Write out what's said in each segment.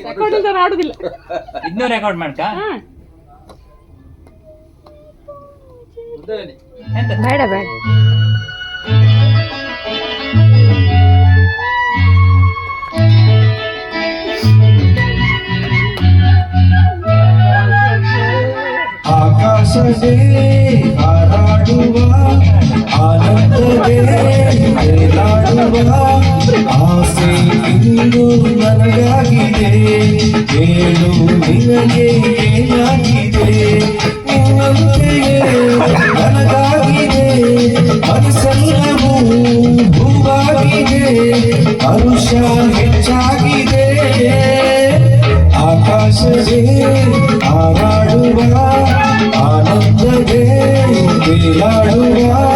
Record ಇಲ್ದಾರ ಆಡುದಿಲ್ಲ. ಇದನ್ನೂ record ಮಾಡ್ಕ ಹಾ. ಬೇಡ ಬೇಡ. ಬೇಡ ಆಕಾಶವೇ ಹಾರಾಡುವ ಆನಂದವೇ ತೇಲಾಡುವ ಆಸೆ ಇಂದು ನನಗಾಗಿದೆ ಹೇಳು ನಿನಗೆ ಏನಾಗಿದೆ ನಿನ್ನಂತೆಯೇ ನನಗಾಗಿದೆ ಮನಸ್ಸೆಲ್ಲವೂ ಹೂವಾಗಿದೆ ಹರುಷ ಹೆಚ್ಚಾಗಿದೆ ಆಕಾಶವೇ ಹಾರಾಡುವ ಆನಂದವೇ ತೇಲಾಡುವ ಆಸೆ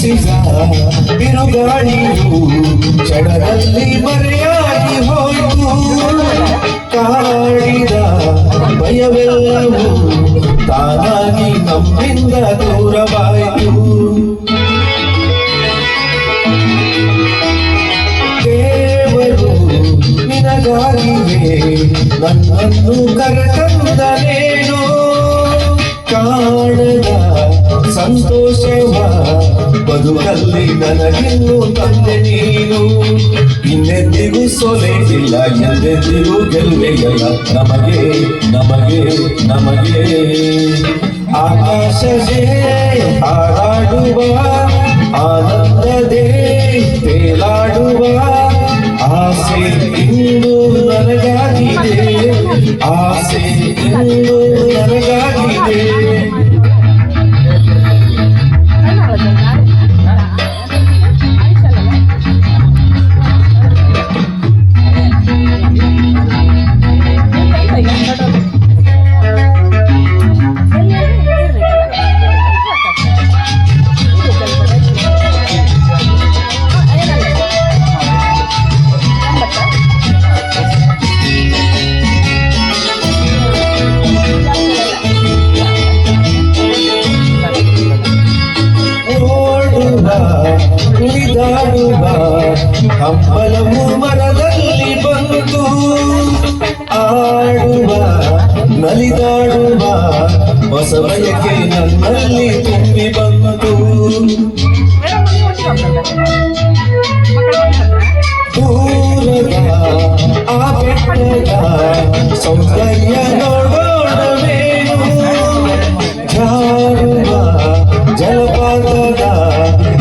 ಬೀಸಿದ ಬಿರುಗಾಳಿಯು ಚಡದಲ್ಲಿ ಮರೆಯಾಗಿ ಹೋಯಿತು ಕಾಡಿದ ಭಯವೆಲ್ಲವೂ ತಾನಾಗಿ ನಮ್ಮಿಂದ ದೂರವಾಯಿತು ದೇವರು ನಿನಗಾಗಿವೆ ನನ್ನನ್ನು ಕರೆತಂದನೇನು ಕಾಣದ ಸಂತೋಷವ ಬದುಕಲ್ಲಿ ನನಗಿನ್ನು ತಂದೆ ನೀನು. ಇನ್ನೆಂದಿಗೂ ಸೊಲೆಯಿಲ್ಲ ಎಂದೆಂದಿಗೂ ಗೆಲ್ಲುವೆಯಲ್ಲ ನಮಗೆ ನಮಗೆ ನಮಗೆ. ಆಕಾಶವೇ ಹಾರಾಡುವ ಆನಂದದೇ ಕುಣಿದಾಡುವ ಹಂಬಲವು ಮರದಲ್ಲಿ ಬಂತು ಆಡುವ, ನಲಿದಾಡುವ ಹೊಸ ನನ್ನಲ್ಲಿ ತುಂಬಿ ಬಂತು ದೂರದ ಆ ಬೆಟ್ಟದ ಸೌಂದರ್ಯ ನೋಡೋಣವೇನು ಜಾರುವ ಜಲಪಾತದ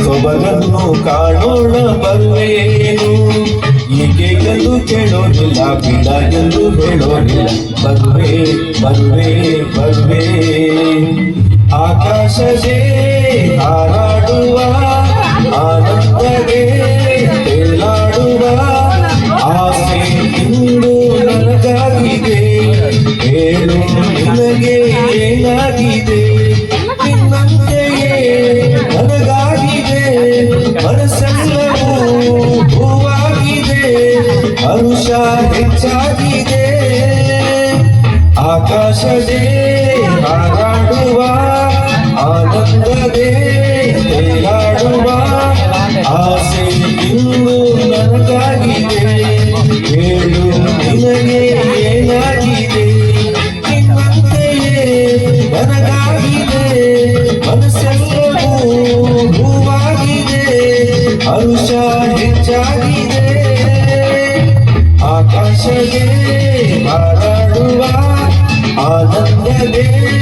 ಸೊಬಗನ್ನು ಕಾಣೋಣ ಬರುವೇನು? ಏಕೆ ಎಂದು ಕೇಳೋದಿಲ್ಲ ಬಿಡ ಎಂದು ಹೇಳೋದಿಲ್ಲ. ಬರುವೆ ಬರುವೆ ಬರುವೆ. ಆಕಾಶವೇ ಹೆಚ್ಚಾಗಿದೆ ಆಕಾಶದೇ ಹಾರಾಡುವ ಆನಂದದೇ ತೇಲಾಡುವ, ಆಸೆ ಇಂದು ನನಗಾಗಿದೆ. ಹೇಳು ನಿನಗೆ ಏನಾಗಿದೆ? ನಿನ್ನಂತೆಯೇ ನನಗಾಗಿದೆ. ಮನಸ್ಸೆಲ್ಲವೂ ಹೂವಾಗಿದೆ. ಹರುಷ ಹೆಚ್ಚಾಗಿದೆ. Sadhguru